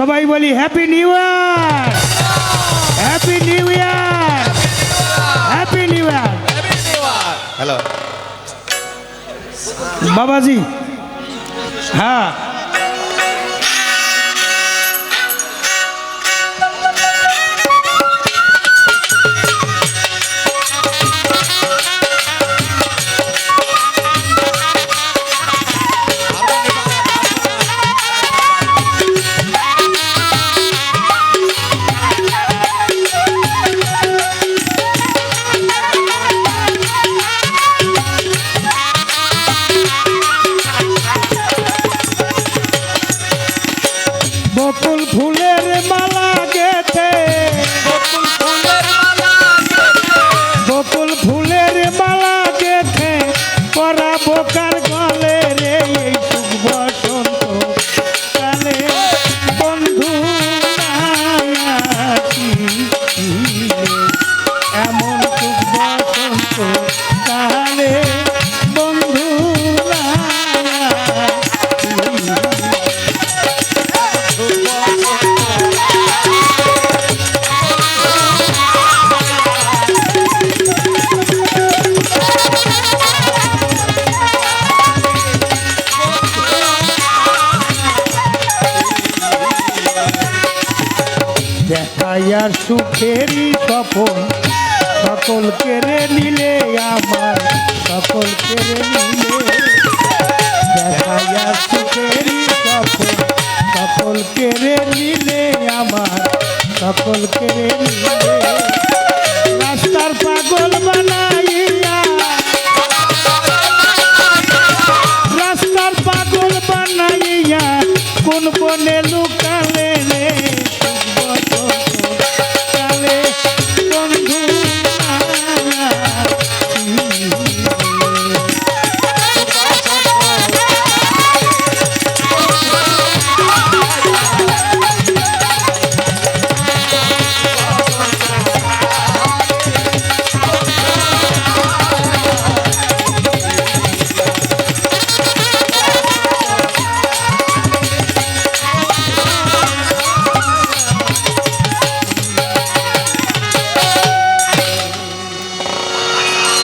সবাই বলি happy new year happy new year happy new year hello বাবাজি। হ্যাঁ। পরা বোকার দেখাইয়ার সুখেরই সফল সকল কেড়ে নিলে আমার, সকল কেড়ে নিলে দেখাইয়ার সুখেরই সফল সকল কেড়ে নিলে আমার, সকল কেড়ে নিলে রাস্তার পাগল বানাইয়া। রাস্তার পাগল বানাইয়া কোন বনে